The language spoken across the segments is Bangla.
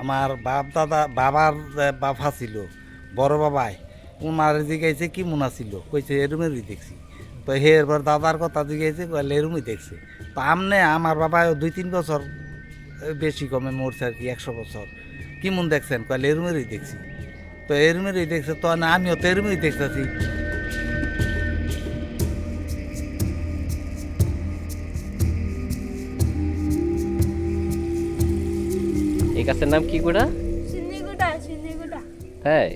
আমার বাপ দাদা, বাবার বাফা ছিল বড় বাবাই, উনার জিগাইছে কি মুনা ছিল, কইছে এরুমেরই দেখছি। তো হে এরপর দাদার কথা জিগাইছে, কইলে এরুমই দেখছে। তো আমনে আমার বাবা দুই তিন বছর বেশি কমে মরছে আর কি, একশো বছর। কি মন দেখছেন? কইলে এরুমেরই দেখছি। তো এরুমেরই দেখছে, তো আমিও তো এরুমেরই দেখতেছি। গাছের নাম কি গুড়া? তাই?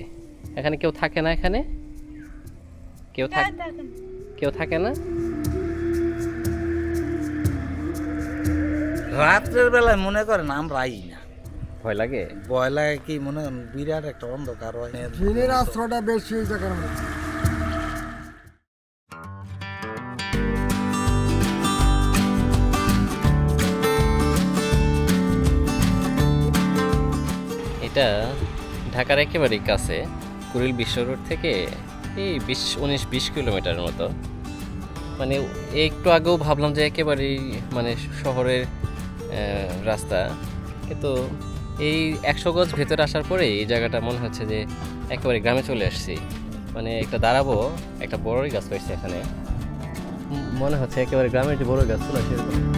এখানে কেউ থাকে না এখানে? কেউ থাকে কেউ থাকে না? রাত্রের বেলায় মনে করেন আমরা আই না। ভয় লাগে? ভয় লাগে কি? মনে করেন বিরাট একটা অন্ধকার হয়। চীনের রাস্তাটা বেশি এই জায়গার এটা ঢাকার একেবারেই কাছে, কুড়িল বিশ্ব রোড থেকে এই বিশ, উনিশ, বিশ কিলোমিটারের মতো। মানে একটু আগেও ভাবলাম যে একেবারেই মানে শহরের রাস্তা। কিন্তু এই একশো গজ ভেতরে আসার পরে এই জায়গাটা মনে হচ্ছে যে একেবারে গ্রামে চলে আসছি। মানে একটা দাঁড়াবো, একটা বড়ই গাছ রয়েছে এখানে। মনে হচ্ছে একেবারে গ্রামের যে বড় গাছগুলো সেরকম।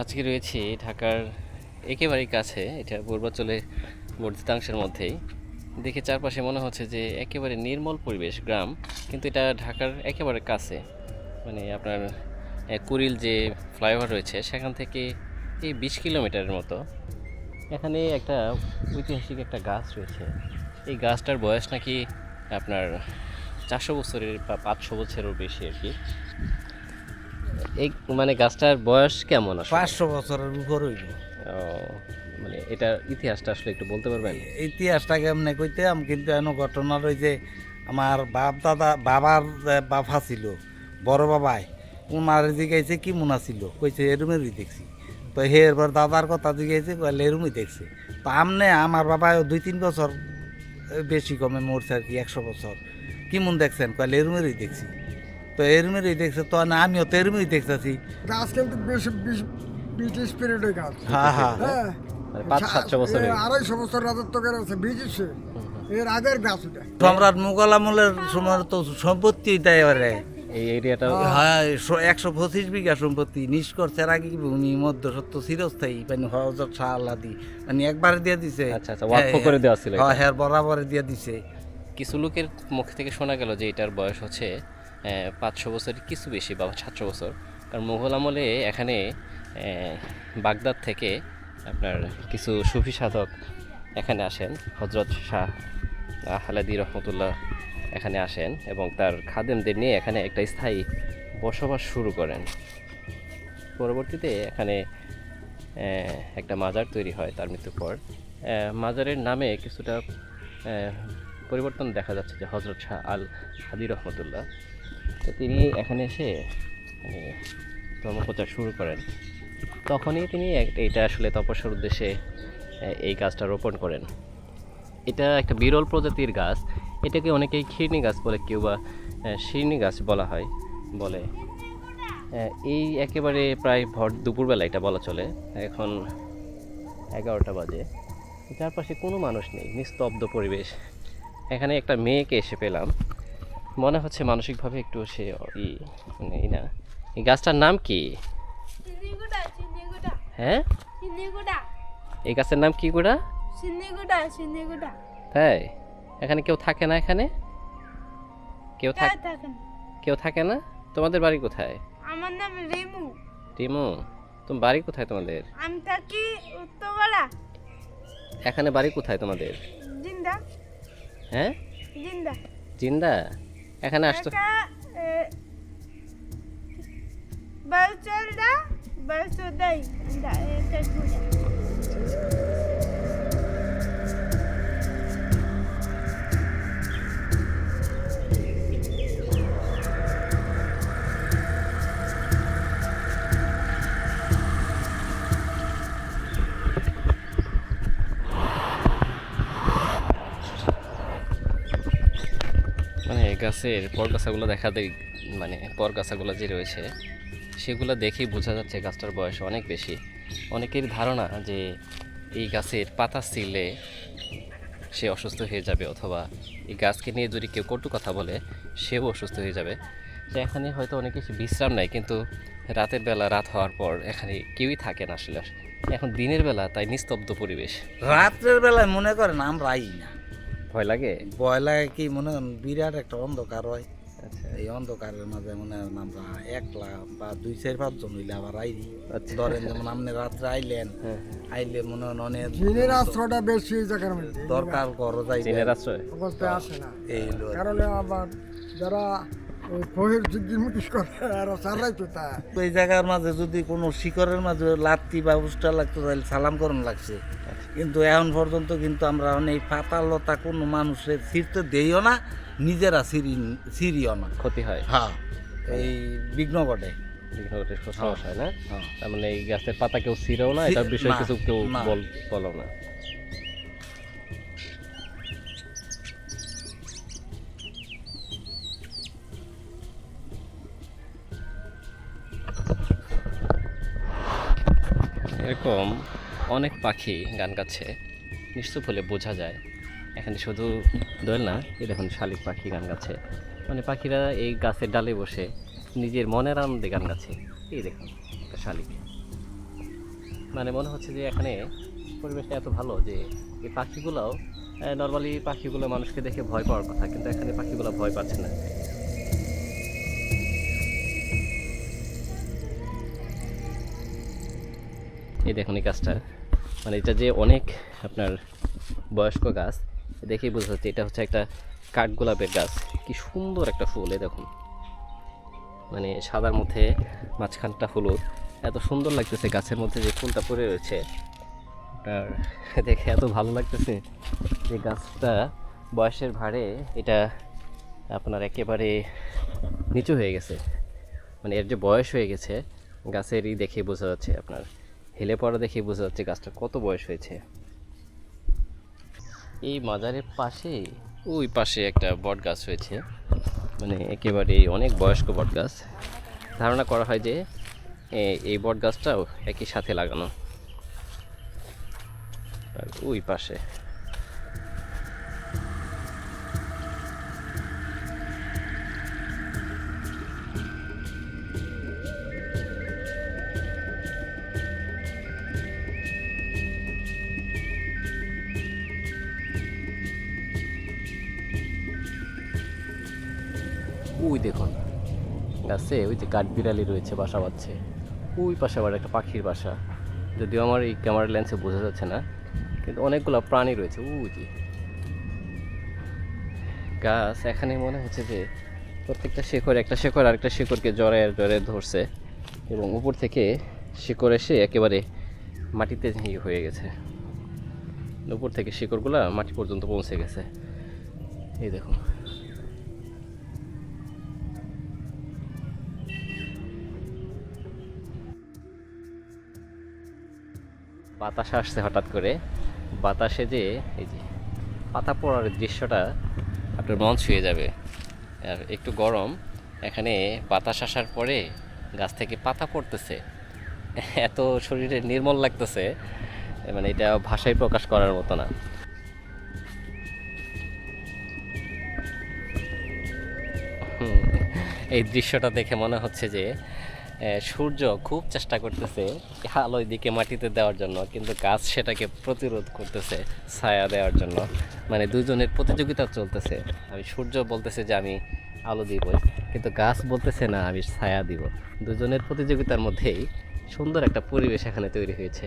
আজকে রয়েছি ঢাকার একেবারেই কাছে এটা পূর্বাঞ্চলে বর্ধিতাংশের মধ্যেই। দেখে চারপাশে মনে হচ্ছে যে একেবারে নির্মল পরিবেশ গ্রাম কিন্তু এটা ঢাকার একেবারে কাছে। মানে আপনার এ, কুড়িল যে ফ্লাইওভার রয়েছে সেখান থেকে এই বিশ কিলোমিটারের মতো। এখানে একটা ঐতিহাসিক একটা গাছ রয়েছে। এই গাছটার বয়স নাকি আপনার চারশো বছরের বা পাঁচশো বছরেরও বেশি আর কি। এই মানে গাছটার বয়স কেমন আসলে? পাঁচশো বছরের উপর হইব। ও, মানে এটার ইতিহাসটা আসলে একটু বলতে পারবেন? ইতিহাসটা কেমনে কইতাম কিন্তু এন ঘটনা রয়েছে আমার বাপ দাদা বাবার বাফা ছিল বড় বাবাই উনার জিগাইছে কি মুনা ছিল? কইছে এরুমেরই দেখছি। তো হে এরপর দাদার কথা জিগাইছে কইলে এরুমই দেখছে। তো আমনে আমার বাবা দুই তিন বছর বেশি কমে মরছে আর কি একশো বছর। কি মন দেখছেন? কইলে এরুমেরই দেখছি। তো এরুমেরই দেখছে তো না আমিও তো এরুমেরই দেখতেছি। গাছ কিন্তু বেশি বিশ- ব্রিটিশ পিরিয়ডের গাছ হ্যাঁ হ্যাঁ। হ্যাঁ। মানে পাঁচ সাতশো বছরের এ আড়াইশো বছর রাজত্ব করে আছে ব্রিটিশে এর আগের গাছ ওটা। সম্রাট মুঘল আমলের সময় তো সম্পত্তি দেয় এবারে। এই এরিয়াটা হ্যাঁ। একশো পঁচিশ বিঘা সম্পত্তি নিষ্কর্ষের আগে ভূমি মধ্য সত্য চিরস্থায়ী মানে হজরত শাহ আল্লাদি মানে একবার দিয়ে দিছে। আচ্ছা, আচ্ছা, ওয়াকফ করে দেওয়া ছিল হ্যাঁ হ্যাঁ বরাবর দিয়ে দিছে। কিছু লোকের মুখ থেকে শোনা গেল যে এটার বয়স হচ্ছে পাঁচশো বছরের কিছু বেশি বা সাতশো বছর। কারণ মোঘল আমলে এখানে বাগদাদ থেকে আপনার কিছু সুফি সাধক এখানে আসেন। হজরত শাহ হালাদি রহমতুল্লাহ এখানে আসেন এবং তার খাদেমদের নিয়ে এখানে একটা স্থায়ী বসবাস শুরু করেন। পরবর্তীতে এখানে একটা মাজার তৈরি হয় তার মৃত্যুর পর। মাজারের নামে কিছুটা পরিবর্তন দেখা যাচ্ছে যে হজরত শাহ আল হাদি রহমতুল্লাহ। তো তিনি এখানে এসে মানে ধর্মপ্রচার শুরু করেন। তখনই তিনি এটা আসলে তপস্যার উদ্দেশ্যে এই গাছটা রোপণ করেন। এটা একটা বিরল প্রজাতির গাছ। এটাকে অনেকেই খিরনি গাছ বলে, কেউ বা শিরনি গাছ বলা হয়, বলে। এই একেবারে প্রায় ভর দুপুরবেলা এটা বলা চলে। এখন এগারোটা বাজে। চারপাশে কোনো মানুষ নেই, নিস্তব্ধ পরিবেশ। এখানে একটা মেয়েকে এসে পেলাম। মনে হচ্ছে মানসিকভাবে একটু সে ই মানে ই না। এই গাছটার নাম কি? হ্যাঁ? এই গাছের নাম কি গুড়া? তাই? এখানে কেউ থাকে না এখানে? কেউ থাক কেউ থাকে না? তোমাদের বাড়ি কোথায়? আমার নাম রিমু। টিমু তোমার বাড়ি কোথায় তোমাদের? আমি থাকি উত্তরপাড়া। এখানে বাড়ি কোথায় তোমাদের? জিন্দা। হ্যাঁ? জিন্দা। জিন্দা? এখানে আসতো। বলছলদা বলছদাই এটা গুড়া গাছের পরগাছাগুলো দেখা দেয় মানে পরগাছাগুলো যে রয়েছে, সেগুলো দেখেই বোঝা যাচ্ছে গাছটার বয়স অনেক বেশি। অনেকের ধারণা যে এই গাছের পাতা ছিলে সে অসুস্থ হয়ে যাবে অথবা এই গাছকে নিয়ে যদি কেউ কটু কথা বলে, সেও অসুস্থ হয়ে যাবে। এখানে হয়তো অনেকে বিশ্রাম নেয়, কিন্তু রাতের বেলা, রাত হওয়ার পর এখানে কেউই থাকে না আসলে। এখন দিনের বেলা তাই নিস্তব্ধ পরিবেশ। রাত্রের বেলায় মনে করেন আমরা আই না। ভয় লাগে? ভয় লাগে কি মনে বিরাট একটা অন্ধকার হয়। আচ্ছা। এই অন্ধকারের মাঝে মনে হয় আমরা একলা বা দুই চার পাঁচ জন হইলে আবার আইরি। আচ্ছা। ধরেন যেমন আপনি রাত্রে আইলেন হ্যাঁ আইলে মনে হয় অনেক জিনের আশ্রয়টা বেশি জায়গার মধ্যে। দরকার করো যাই চীনের আশ্রয়? অবস্থা আসে না। এই কারণ আবার যারা ওই ফহির যুদ্ধ করে আর সারাই তো তা। এই জায়গার মাঝে যদি কোনো শিকরের মাঝে লাত্তি বা উষ্টা লাগতো তাহলে সালাম করুন লাগছে। কিন্তু এখন পর্যন্ত কিন্তু আমরা এই পাতা লতা কোনো মানুষের ছিঁড়তে দেইও না নিজেরা সিঁড়ি সিঁড়িও না। ক্ষতি হয়। হ্যাঁ এই বিঘ্ন ঘটে। বিভিন্ন রকমের সমস্যা হয় না? হ্যাঁ। তার মানে এই গাছের পাতা কেউ ছিঁড়েও না এটার বিষয়ে কিছু কেউ। বল বলো না। এরকম অনেক পাখি গান গাচ্ছে। নিশ্চুপ হলে বোঝা যায়। এখানে শুধু দোয়েল না, এই দেখুন শালিক পাখি গান গাচ্ছে। মানে পাখিরা এই গাছের ডালে বসে নিজের মনের আনন্দে গান গাচ্ছে। এই দেখুন একটা শালিক। মানে মনে হচ্ছে যে এখানে পরিবেশটা এত ভালো যে এই পাখিগুলোও নর্মালি পাখিগুলো মানুষকে দেখে ভয় পাওয়ার কথা, কিন্তু এখানে পাখিগুলো ভয় পাচ্ছে না। এই দেখুন এই গাছটা। মানে এটা যে অনেক আপনার বয়স্ক গাছ, দেখেই বোঝা যাচ্ছে এটা হচ্ছে একটা কাঠগোলাপের গাছ। কি সুন্দর একটা ফুল, এই দেখুন। মানে সাদার মধ্যে মাঝখানটা হলুদ। এত সুন্দর লাগতেছে গাছের মধ্যে যে ফুলটা পড়ে রয়েছে। আর দেখে এত ভালো লাগতেছে যে গাছটা বয়সের ভারে এটা আপনার একেবারে নিচু হয়ে গেছে। মানে এর যে বয়স হয়ে গেছে, গাছেরই দেখে বোঝা যাচ্ছে আপনার। হেলে পড়া দেখে বোঝা যাচ্ছে গাছটা কত বয়স হয়েছে। এই মাজারের পাশে, ওই পাশে একটা বট গাছ হয়েছে। মানে একেবারে অনেক বয়স্ক বট গাছ ধারণা করা হয় যে এই বট গাছটাও একই সাথে লাগানো। আর ওই পাশে। ওই দেখুন গাছে ওই যে কাঠবিড়ালি রয়েছে, বাসা বাঁধছে। ওই পাশে আবার একটা পাখির বাসা। যদিও আমার এই ক্যামেরা লেন্সে বোঝা যাচ্ছে না, কিন্তু অনেকগুলো প্রাণী রয়েছে। ওই যে। গাছ, এখানে মনে হচ্ছে যে প্রত্যেকটা শেকড়, একটা শেকড় আরেকটা শেকড়কে জড়ায় জড়ায় ধরছে এবং উপর থেকে শিকড় এসে একেবারে মাটিতে ইয়ে হয়ে গেছে। উপর থেকে শিকড়গুলা মাটি পর্যন্ত পৌঁছে গেছে। এই দেখুন। বাতাস আসছে হঠাৎ করে। বাতাসে যে এই যে পাতা পড়ার দৃশ্যটা আপনার মন ছুঁয়ে যাবে। আর একটু গরম, এখানে বাতাস আসার পরে গাছ থেকে পাতা পড়তেছে। এত শরীরে নির্মল লাগতেছে মানে এটা ভাষায় প্রকাশ করার মতো না। এই দৃশ্যটা দেখে মনে হচ্ছে যে সূর্য খুব চেষ্টা করতেছে আলোয় দিকে মাটিতে দেওয়ার জন্য, কিন্তু গাছ সেটাকে প্রতিরোধ করতেছে, ছায়া দেওয়ার জন্য। মানে দুজনের প্রতিযোগিতা চলতেছে। আমি সূর্য বলতেছে যে আমি আলো দিব কিন্তু গাছ বলতেছে না, আমি ছায়া দিব। দুজনের প্রতিযোগিতার মধ্যেই সুন্দর একটা পরিবেশ এখানে তৈরি হয়েছে।